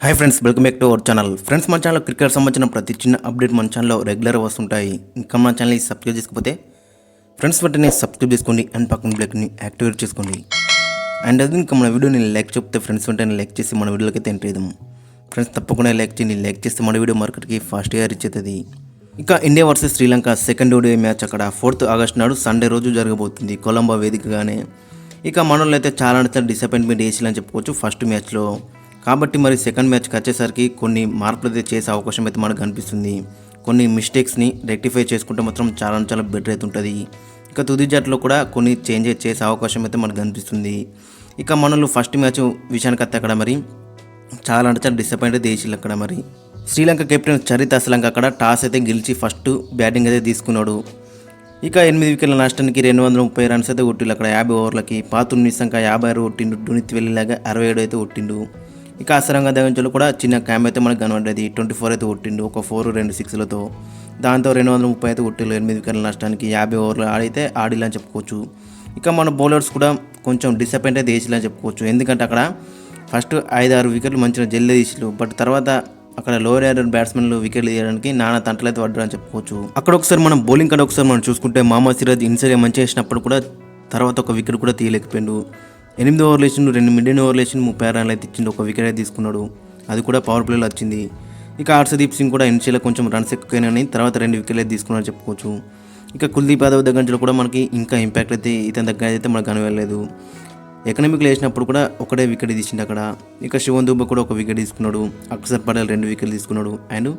Hi friends welcome back to our channel friends మా channel cricket సంబంధించిన ప్రతి చిన్న అప్డేట్ మన ఛానల్లో రెగ్యులర్ వస్తుంటాయి. ఇంకా మన ఛానల్ని సబ్స్క్రైబ్ చేసుకోకపోతే ఫ్రెండ్స్ వెంటనే సబ్స్క్రైబ్ చేసుకోండి అండ్ పక్కన బ్లాక్ని యాక్టివేట్ చేసుకోండి. అండ్ అది ఇంకా మన వీడియోని లైక్ చెప్తే ఫ్రెండ్స్ వెంటనే లైక్ చేసి మన వీడియోలకి అయితే ఎంటర్ చేద్దాం. ఫ్రెండ్స్ తప్పకుండా లైక్ చేయండి. లైక్ చేస్తే మన వీడియో మార్కెట్కి ఫాస్ట్గా రీచ్ అవుతుంది. ఇక India versus Sri Lanka second day match అక్కడ ఫోర్త్ ఆగస్ట్ నాడు సండే రోజు జరగబోతుంది. కొలంబో వేదికగానే. ఇక మనోళ్ళు అయితే చాలా అంటే డిసప్పాయింట్మెంట్ వేసిలని చెప్పుకోవచ్చు ఫస్ట్ మ్యాచ్లో కాబట్టి మరి సెకండ్ మ్యాచ్కి వచ్చేసరికి కొన్ని మార్పులు అయితే చేసే అవకాశం అయితే మనకు కనిపిస్తుంది. కొన్ని మిస్టేక్స్ని రెక్టిఫై చేసుకుంటే మాత్రం చాలా చాలా బెటర్ అయితే ఉంటుంది. ఇక తుది జట్లో కూడా కొన్ని చేంజెస్ చేసే అవకాశం అయితే మనకు కనిపిస్తుంది. ఇక మనోళ్ళు ఫస్ట్ మ్యాచ్ విషయానికి వస్తే అక్కడ మరి చాలా అంటే చాలా డిసప్పాయింట్ దేశీయులు అక్కడ మరి. శ్రీలంక కెప్టెన్ చరిత్ అసలంక అక్కడ టాస్ అయితే గెలిచి ఫస్ట్ బ్యాటింగ్ అయితే తీసుకున్నాడు. ఇక ఎనిమిది వికెట్ల నష్టానికి రెండు వందల ముప్పై రన్స్ అయితే కొట్టిండు అక్కడ యాభై ఓవర్లకి పాతురు నిశాంక యాభై ఆరు కొట్టిండు. డునిత్ వెళ్ళేలాగా అరవై ఏడు అయితే కొట్టిండు. ఇక అసరంగా దగ్గర కూడా చిన్న క్యామ్ అయితే మనకు కనబడ్డది. ట్వంటీ ఫోర్ అయితే కొట్టిండు. ఒక ఫోర్ రెండు సిక్స్లతో దాంతో రెండు వందల ముప్పై అయితే కొట్టిండు. ఎనిమిది వికెట్ల నష్టానికి యాభై ఓవర్లు ఆడితే ఆడిలని చెప్పుకోవచ్చు. ఇక మన బౌలర్స్ కూడా కొంచెం డిసప్పాయింట్ అయితే వేసిలని చెప్పుకోవచ్చు. ఎందుకంటే అక్కడ ఫస్ట్ ఐదు ఆరు వికెట్లు మంచిగా జల్లి తీసిలు బట్ తర్వాత అక్కడ లోయర్ ఆర్డర్ బ్యాట్స్మెన్లు వికెట్లు తీయడానికి నానా తంటలు అయితే పడ్డారని చెప్పుకోవచ్చు. అక్కడ ఒకసారి మనం బౌలింగ్ కాడ ఒకసారి మనం చూసుకుంటే మహమ్మద్ సిరాజ్ ఇన్సైడ్ మంచి వేసినప్పుడు కూడా తర్వాత ఒక వికెట్ కూడా తీయలేకపోయిండు. ఎనిమిది ఓవర్లు వేసిండు రెండు మిడిల్ ఓవర్లు వేసిండు ముప్పై ఆరు రన్లు అయితే ఇచ్చిండు ఒక వికెట్ అయితే తీసుకున్నాడు. అది కూడా పవర్ ప్లేలో వచ్చింది. ఇక హర్షదీప్ సింగ్ కూడా ఇనిషియల్గా కొంచెం రన్స్ ఎక్కువైనాయి తర్వాత రెండు వికెట్లు అయితే తీసుకున్నాడు చెప్పుకోవచ్చు. ఇక కుల్దీప్ యాదవ్ దగ్గర నుంచి కూడా మనకి ఇంకా ఇంపాక్ట్ అయితే ఇతని దగ్గర అయితే మనకు కనవలేదు ఎకనామిక్లో వేసినప్పుడు కూడా ఒకటే వికెట్ తీసిండు అక్కడ. ఇక శివన్ దుబ్బ కూడా ఒక వికెట్ తీసుకున్నాడు. అక్షర్ పటేల్ రెండు వికెట్లు తీసుకున్నాడు. అండ్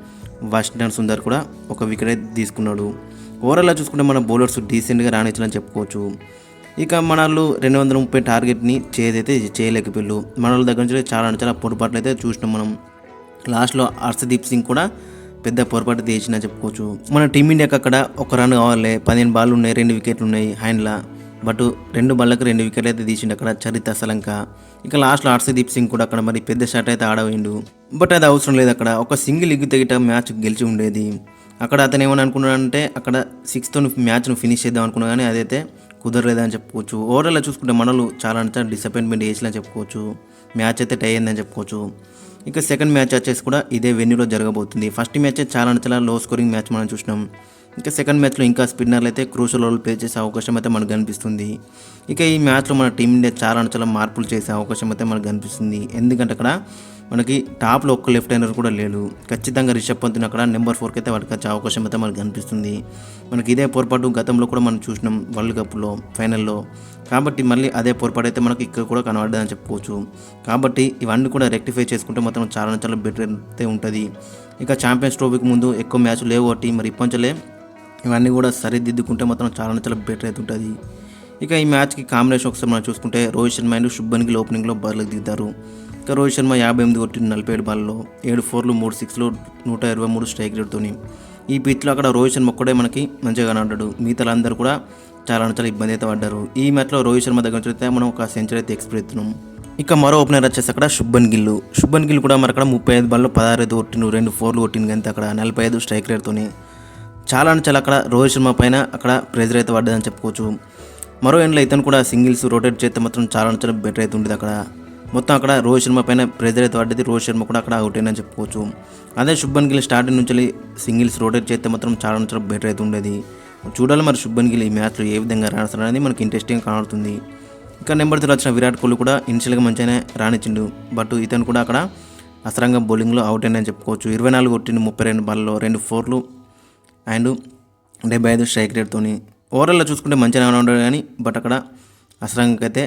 వాషింగ్టన్ సుందర్ కూడా ఒక వికెట్ అయితే తీసుకున్నాడు. ఓవరాల్గా చూసుకుంటే మన బౌలర్స్ డీసెంట్గా రాణించాలని చెప్పుకోవచ్చు. ఇక మన వాళ్ళు రెండు వందల ముప్పై టార్గెట్ని చేయదైతే చేయలేకపోయారు మన వాళ్ళ దగ్గర నుంచి చాలా చాలా పొరపాట్లు అయితే చూసినాం మనం. లాస్ట్లో హర్షదీప్ సింగ్ కూడా పెద్ద పొరపాటు తీసిన చెప్పుకోవచ్చు. మన టీమిండియాకి అక్కడ ఒక రన్ కావాలి పదిహేను బాల్ ఉన్నాయి రెండు వికెట్లు ఉన్నాయి హ్యాండ్లా. బట్ రెండు బాళ్ళకి రెండు వికెట్లు అయితే తీసిండు అక్కడ చరిత సలంక. ఇక లాస్ట్లో హర్షదీప్ సింగ్ కూడా అక్కడ మరి పెద్ద షాట్ అయితే ఆడవేయండు బట్ అది అవసరం లేదు అక్కడ. ఒక సింగిల్ ఇగ్గు తెగిట మ్యాచ్ గెలిచి ఉండేది. అక్కడ అతను ఏమని అనుకున్నాడంటే అక్కడ సిక్స్తో మ్యాచ్ను ఫినిష్ చేద్దాం అనుకున్నా కానీ అదైతే కుదరలేదని చెప్పుకోవచ్చు. ఓవరాల్గా చూసుకుంటే మనలు చాలా అంటే డిసప్పాయింట్మెంట్ చేసినా చెప్పుకోవచ్చు. మ్యాచ్ అయితే టై అయిందని చెప్పుకోవచ్చు. ఇక సెకండ్ మ్యాచ్ వచ్చేసి కూడా ఇదే వెన్యూలో జరగబోతుంది. ఫస్ట్ మ్యాచ్ చాలా అంటే చాలా లో స్కోరింగ్ మ్యాచ్ మనం చూసినాం. ఇంకా సెకండ్ మ్యాచ్లో ఇంకా స్పిన్నర్లు అయితే క్రూషల్ రోల్ ప్లే చేసే అవకాశం అయితే మనకు కనిపిస్తుంది. ఇక ఈ మ్యాచ్లో మన టీమిండియా చాలా అంటే చాలా మార్పులు చేసే అవకాశం అయితే మనకు కనిపిస్తుంది. ఎందుకంటే అక్కడ మనకి టాప్లో ఒక్క లెఫ్ట్ హ్యాండర్ కూడా లేడు. ఖచ్చితంగా రిషబ్ పంత్ని అక్కడ నెంబర్ ఫోర్కి అయితే వాడికి వచ్చే అవకాశం అయితే మనకు కనిపిస్తుంది. మనకి ఇదే పొరపాటు గతంలో కూడా మనం చూసినాం వరల్డ్ కప్లో ఫైనల్లో కాబట్టి మళ్ళీ అదే పొరపాటు అయితే మనకి ఇక్కడ కూడా కనబడదని చెప్పుకోవచ్చు. కాబట్టి ఇవన్నీ కూడా రెక్టిఫై చేసుకుంటే మాత్రం చాలా చాలా బెటర్ అయితే ఉంటుంది. ఇక ఛాంపియన్స్ ట్రోఫీకి ముందు ఎక్కువ మ్యాచ్ లేవు ఒకటి మరి ఇప్పంచలే ఇవన్నీ కూడా సరిదిద్దుకుంటే మాత్రం చాలా చాలా బెటర్ అయితే ఉంటుంది. ఇక ఈ మ్యాచ్కి కాంబినేషన్ ఒకసారి మనం చూసుకుంటే రోహిత్ శర్మ అండ్ శుభన్ గిల్ ఓపెనింగ్లో బర్లకు దిగుతారు. ఇక రోహిత్ శర్మ యాభై ఎనిమిది కొట్టిన నలభై ఏడు బాల్లో ఏడు ఫోర్లు మూడు సిక్స్లు నూట ఇరవై మూడు స్ట్రైక్ రేట్తోని ఈ పిచ్లో అక్కడ రోహిత్ శర్మ ఒక్కడే మనకి మంచిగా కనబడ్డాడు. మిగతాలందరూ కూడా చాలా చాలా ఇబ్బంది అయితే పడ్డారు. ఈ మ్యాచ్లో రోహిత్ శర్మ దగ్గర చూస్తే మనం ఒక సెంచరీ అయితే ఎక్స్పెక్ట్ చేస్తున్నాం. ఇక మరో ఓపెనర్ వచ్చేసి అక్కడ శుభన్ గిల్లు శుభన్ గిల్ కూడా మరి అక్కడ ముప్పై ఐదు బాల్లో పదహారు ఐదు కొట్టిను రెండు ఫోర్లు కొట్టింది కానీ అక్కడ నలభై ఐదు స్ట్రైక్ రేట్తోని చాలా అంటే చాలా అక్కడ రోహిత్ శర్మ పైన అక్కడ ప్రెజర్ అయితే పడ్డదని చెప్పుకోవచ్చు. మరో ఎండ్లో ఇతను కూడా సింగిల్స్ రొటేట్ చేస్తే మాత్రం చాలా అంటే చాలా బెటర్ అయితే ఉండేది అక్కడ. మొత్తం అక్కడ రోహిత్ శర్మ పైన ప్రెజర్ అయితే పడ్డది. రోహిత్ శర్మ కూడా అక్కడ అవుట్ అయిన చెప్పుకోవచ్చు. అదే శుభన్ గిల్ స్టార్టింగ్ నుంచి సింగిల్స్ రొటేట్ చేస్తే మాత్రం చాలా నుంచి బెటర్ అయితే ఉండేది. చూడాలి మరి శుభన్ గిల్ ఈ మ్యాచ్లో ఏ విధంగా రాణిస్తాడు అనేది మనకి ఇంట్రెస్టింగ్ కనబడుతుంది. ఇంకా నెంబర్ త్రీ వచ్చిన విరాట్ కోహ్లీ కూడా ఇనిషియల్గా మంచిగానే రాణించిండు. బట్ ఇతను కూడా అక్కడ అసరంగా బౌలింగ్లో అవుట్ అయినని చెప్పుకోవచ్చు. ఇరవై నాలుగు కొట్టిండు ముప్పై రెండు బాల్లో రెండు ఫోర్లు అండ్ డెబ్బై ఐదు స్ట్రైక్ రేట్తోని ఓవరాల్లో చూసుకుంటే మంచిగానే ఉండదు కానీ బట్ అక్కడ అసరంగా అయితే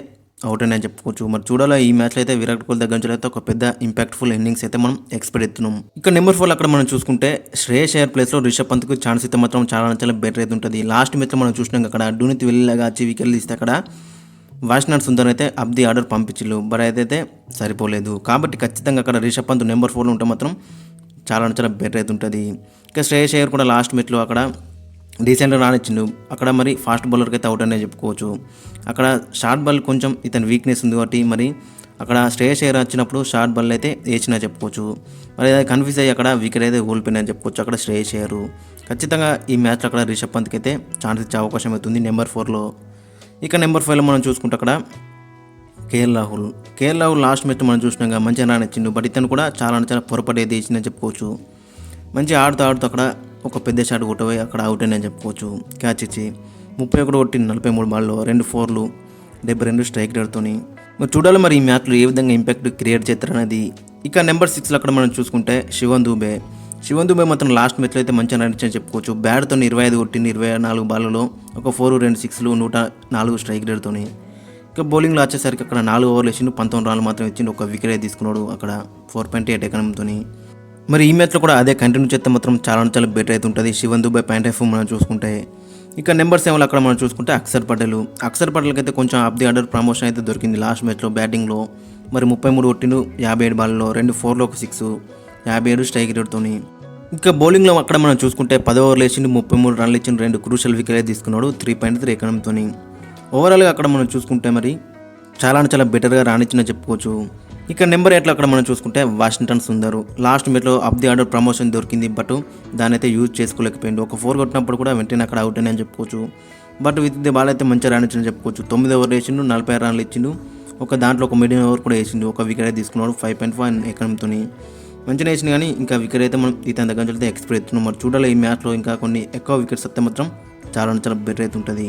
అవుట్ అని చెప్పుకోవచ్చు. మరి చూడాలి ఈ మ్యాచ్లో అయితే విరాట్ కోహ్లీ దగ్గర నుంచి అయితే ఒక పెద్ద ఇంపాక్ట్ఫుల్ ఇన్నింగ్స్ అయితే మనం ఎక్స్పెక్ట్ ఎత్తున్నాం ఇక నెంబర్ ఫోర్ అక్కడ మనం చూసుకుంటే శ్రేయస్ అయ్యర్ ప్లేస్లో రిషబ్ పంత్కు ఛాన్స్ అయితే మాత్రం చాలా చాలా బెటర్ అయితే ఉంటుంది. లాస్ట్ మ్యాచ్లో మనం చూసినాం అక్కడ డూనిత్ వెళ్ళిలాగా వచ్చి వికెట్లు తీస్తే అక్కడ వాషింగ్టన్ సుందర్ అయితే అబ్ ది ఆర్డర్ పంపించిల్లు బట్ అయితే సరిపోలేదు. కాబట్టి ఖచ్చితంగా అక్కడ రిషబ్ పంత్ నెంబర్ ఫోర్లో ఉంటే మాత్రం చాలా చాలా బెటర్ అయితే ఉంటుంది. ఇక శ్రేయస్ అయ్యర్ కూడా లాస్ట్ మ్యాచ్లో అక్కడ డీసెంట్గా రానిచ్చిండు. అక్కడ మరి ఫాస్ట్ బౌలర్కి అయితే అవుట్ అనే చెప్పుకోవచ్చు. అక్కడ షార్ట్ బాల్ కొంచెం ఇతని వీక్నెస్ ఉంది కాబట్టి మరి అక్కడ శ్రేయస్ అయ్యర్ వచ్చినప్పుడు షార్ట్ బాల్ అయితే వేసినా చెప్పుకోవచ్చు. మరి అది కన్ఫ్యూజ్ అయ్యి అక్కడ వికెట్ అయితే కోల్పోయినా చెప్పుకోవచ్చు. అక్కడ శ్రేయస్ అయ్యారు. ఖచ్చితంగా ఈ మ్యాచ్లో అక్కడ రిషబ్ పంత్కి అయితే ఛాన్స్ ఇచ్చే అవకాశం అవుతుంది నెంబర్ ఫోర్లో ఇక నెంబర్ ఫైవ్లో మనం చూసుకుంటే అక్కడ KL Rahul KL Rahul last match మనం చూసినాక మంచిగా రానిచ్చిండు. బట్ ఇతను కూడా చాలా చాలా పొరపాటు అయితే వేసిందని చెప్పుకోవచ్చు. మంచిగా ఆడుతూ ఆడుతూ అక్కడ ఒక పెద్ద షాట్ కొట్టబోయి అక్కడ అవుట్ అని చెప్పుకోవచ్చు. క్యాచ్ ఇచ్చి ముప్పై ఒకటి కొట్టి నలభై మూడు బాల్లో రెండు ఫోర్లు డెబ్బై రెండు స్ట్రైక్ రేట్తోని మరి చూడాలి మరి ఈ మ్యాచ్లో ఏ విధంగా ఇంపాక్ట్ క్రియేట్ చేస్తారనేది ఇక నెంబర్ సిక్స్లో అక్కడ మనం చూసుకుంటే శివన్ దూబే. శివన్ దూబే మాత్రం లాస్ట్ మ్యాచ్లో అయితే మంచిగా నడిచని చెప్పుకోవచ్చు. బ్యాట్తో ఇరవై ఐదు కొట్టింది ఇరవై నాలుగు బాల్లలో ఒక ఫోర్ రెండు సిక్స్లు నూట నాలుగు స్ట్రైక్ రేట్తోని ఇక బౌలింగ్లో వచ్చేసరికి అక్కడ నాలుగు ఓవర్లు వేసిండు పంతొమ్మిది రన్లు మాత్రం ఇచ్చిండు ఒక వికెట్ తీసుకున్నాడు అక్కడ. ఫోర్ పాయింట్ ఎయిట్ ఎకనంతో మరి ఈ మ్యాచ్లో కూడా అదే కంటిన్యూ చేస్తే మాత్రం చాలా చాలా బెటర్ అయితే ఉంటుంది. శివన్ దుబాయ్ ప్యాంట్ ఆఫ్ మనం చూసుకుంటే. ఇక నెంబర్ సెవెన్ అక్కడ మనం చూసుకుంటే అక్షర్ పటేల్ అక్షర్ పటేల్కి అయితే కొంచెం ఆఫ్ ది ఆర్డర్ ప్రమోషన్ అయితే దొరికింది లాస్ట్ మ్యాచ్లో బ్యాటింగ్లో మరి ముప్పై మూడు కొట్టిండు యాభై ఏడు బాల్లో రెండు ఫోర్లో ఒక సిక్స్ యాభై ఏడు స్ట్రైక్ రేట్తోని ఇంకా బౌలింగ్లో అక్కడ మనం చూసుకుంటే పదో ఓవర్లు వేసిండు ముప్పై మూడు రన్లు ఇచ్చిన రెండు క్రూషల్ వికెట్ తీసుకున్నాడు త్రీ పాయింట్ త్రీ ఎకనంతో ఓవరాల్గా అక్కడ మనం చూసుకుంటే మరి చాలా చాలా బెటర్గా రాణించిన చెప్పుకోవచ్చు. ఇక్కడ నెంబర్ ఎయిట్లో అక్కడ మనం చూసుకుంటే వాషింగ్టన్ సుందరు. లాస్ట్ మీట్లో అప్ ది ఆర్డర్ ప్రమోషన్ దొరికింది బట్ దాని అయితే యూజ్ చేసుకోలేకపోయింది ఒక ఫోర్ కొట్టినప్పుడు కూడా వెంటనే అక్కడ అవుట్ అని చెప్పుకోవచ్చు. బట్ విత్ ది బాల్ అయితే మంచిగా రాణించిన చెప్పుకోవచ్చు. తొమ్మిది ఓవర్లు వేసిండు నలభై ఆరు రన్లు ఇచ్చిండు. ఒక దాంట్లో ఒక మీడియం ఓవర్ కూడా వేసిండు. ఒక వికెట్ అయితే తీసుకున్నాడు ఫైవ్ పాయింట్ ఫైవ్ ఎకరంతో మంచిగా వేసింది కానీ ఇంకా వికెట్ అయితే మనం ఇతని దగ్గర నుంచి అయితే ఎక్స్పెక్ట్ అవుతున్నాం మరి చూడాలి ఈ మ్యాచ్లో ఇంకా కొన్ని ఎక్కువ వికెట్స్ వస్తే మాత్రం చాలా చాలా బెటర్ అయితే ఉంటుంది.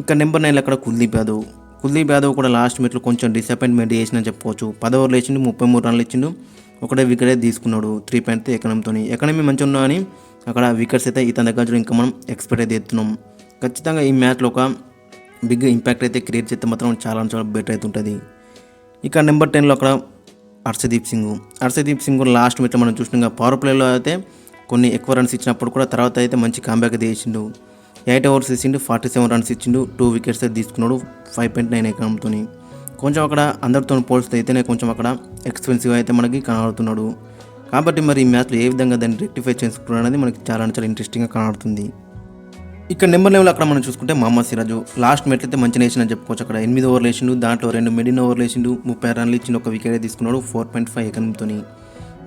ఇంకా నెంబర్ నైన్లో అక్కడ కుల్దీప్ యాదవ్. కుల్దీప్ యాదవ్ కూడా లాస్ట్ మీట్లో కొంచెం డిసప్పాయింట్మెంట్ చేసిన చెప్పుకోవచ్చు. పది ఓవర్లు వేసిండు ముప్పై మూడు రన్లు ఇచ్చిండు. ఒకటే వికెట్ అయితే తీసుకున్నాడు త్రీ పాయింట్ ఎకనమీతో ఎకనమీ మంచిగా ఉన్నా కానీ అక్కడ వికెట్స్ అయితే ఇతని దగ్గర ఇంకా మనం ఎక్స్పెక్ట్ అయితే ఎత్తున్నాం ఖచ్చితంగా ఈ మ్యాచ్లో ఒక బిగ్ ఇంపాక్ట్ అయితే క్రియేట్ చేస్తే మాత్రం చాలా చాలా బెటర్ అయితే ఉంటుంది. ఇక నెంబర్ టెన్లో అక్కడ హర్షదీప్ సింగ్. హర్షదీప్ సింగ్ లాస్ట్ మీట్లో మనం చూసినాం పవర్ ప్లేలో అయితే కొన్ని ఎక్కువ రన్స్ ఇచ్చినప్పుడు కూడా తర్వాత అయితే మంచి కాంబ్యాక్ చేసిండు. ఎయిట్ ఓవర్స్ ఇచ్చిండు ఫార్టీ సెవెన్ రన్స్ ఇచ్చిండు టూ వికెట్స్ అయితే తీసుకున్నాడు ఫైవ్ పాయింట్ నైన్ ఎకరంతో కొంచెం అక్కడ అందరితో పోల్స్తే అయితేనే కొంచెం అక్కడ ఎక్స్పెన్సివ్ అయితే మనకి కనబడుతున్నాడు. కాబట్టి మరి ఈ మ్యాచ్లో ఏ విధంగా దాన్ని రెక్టిఫై చేసుకున్నాడు అనేది మనకి చాలా చాలా ఇంట్రెస్టింగ్గా కనబడుతుంది. ఇక్కడ నెంబర్ లెవెల్ అక్కడ మనం చూసుకుంటే మహమ్మద్ సిరాజు లాస్ట్ మెట్ అయితే మంచి నేషన్ అని చెప్పుకోవచ్చు. అక్కడ ఎనిమిది ఓవర్లు వేసిండు దాంట్లో రెండు మిడిన్ ఓవర్లు వేసిండు ముప్పై రన్లు ఇచ్చిన ఒక వికెట్ తీసుకున్నాడు ఫోర్ పాయింట్ ఫైవ్ ఎకరంతో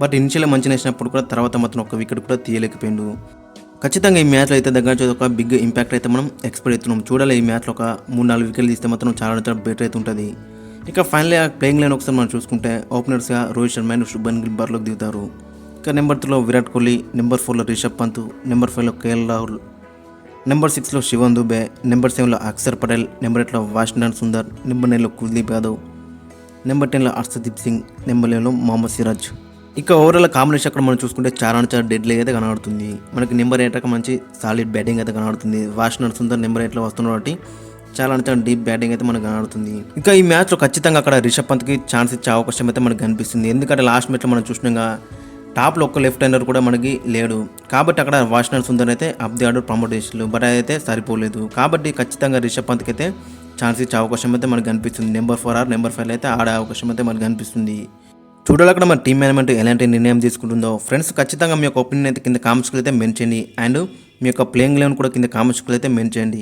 బట్ ఇనిషియల్ మంచి నేసినప్పుడు కూడా తర్వాత మాత్రం ఒక వికెట్ కూడా తీయలేకపోయిండు. ఖచ్చితంగా ఈ మ్యాచ్లో అయితే దగ్గర నుంచి ఒక బిగ్ ఇంపాక్ట్ అయితే మనం ఎక్స్పెక్ట్ అవుతున్నాం చూడాలి ఈ మ్యాచ్లో ఒక మూడు నాలుగు వికెట్లు తీస్తే మాత్రం చాలా చాలా బెటర్ అయితే ఉంటుంది. ఇక ఫైనల్ ప్లేయింగ్ లైన్ ఒకసారి మనం చూసుకుంటే ఓపెనర్స్గా రోహిత్ శర్మ అండ్ శుభన్ గిల్ బర్లోకి దిగుతారు. ఇక నెంబర్ త్రీలో విరాట్ కోహ్లీ నెంబర్ ఫోర్లో రిషబ్ పంత్ నెంబర్ ఫైవ్లో కేఎల్ రాహుల్ నెంబర్ సిక్స్లో శివన్ దుబే నెంబర్ సెవెన్లో అక్షర్ పటేల్ నెంబర్ ఎయిట్లో వాషింగ్టన్ సుందర్ నెంబర్ నైన్లో కుల్దీప్ యాదవ్ నెంబర్ టెన్లో అర్షదీప్ సింగ్ నెంబర్ లెవెన్లో మొహమ్మద్ సిరాజ్. ఇక ఓవరాల్ కాంబినేషన్ అక్కడ మనం చూసుకుంటే చాలా చాలా డెడ్లీ అయితే కనబడుతుంది. మనకి నెంబర్ ఎయిట్ మంచి సాలిడ్ బ్యాటింగ్ అయితే కనబడుతుంది. వాషింగ్టన్ సుందర్ నెంబర్ ఎయిట్లో వస్తున్నారు కాబట్టి చాలా అంటే చాలా డీప్ బ్యాటింగ్ అయితే మనకు కనబడుతుంది. ఇంకా ఈ మ్యాచ్లో ఖచ్చితంగా అక్కడ రిషబ్ పంత్కి ఛాన్స్ ఇచ్చే అవకాశం అయితే మనకు కనిపిస్తుంది. ఎందుకంటే లాస్ట్ మ్యాచ్లో మనం చూసినాగా టాప్లో ఒక్క లెఫ్ట్ హ్యాండర్ కూడా మనకి లేడు. కాబట్టి అక్కడ వాషనర్ సుందర్ అయితే అప్ ది ఆర్డర్ ప్రమోట్ చేసారు బట్ అయితే సరిపోలేదు. కాబట్టి ఖచ్చితంగా రిషబ్ పంత్కి అయితే ఛాన్స్ ఇచ్చే అవకాశం అయితే మనకు కనిపిస్తుంది. Number four or number five అయితే ఆడే అవకాశం అయితే మనకు కనిపిస్తుంది. చూడాలి అక్కడ మన టీం మేనేజ్మెంట్ ఎలాంటి నిర్ణయం తీసుకుంటుందో. ఫ్రెండ్స్ ఖచ్చితంగా మీ యొక్క ఒపీనియన్ అయితే కింద కామెంట్స్కి అయితే మెన్షన్ చేయండి. అండ్ మీ యొక్క ప్లేయింగ్ లెవెన్ కూడా కింద కామెంట్స్కి అయితే మెన్షన్ చేయండి.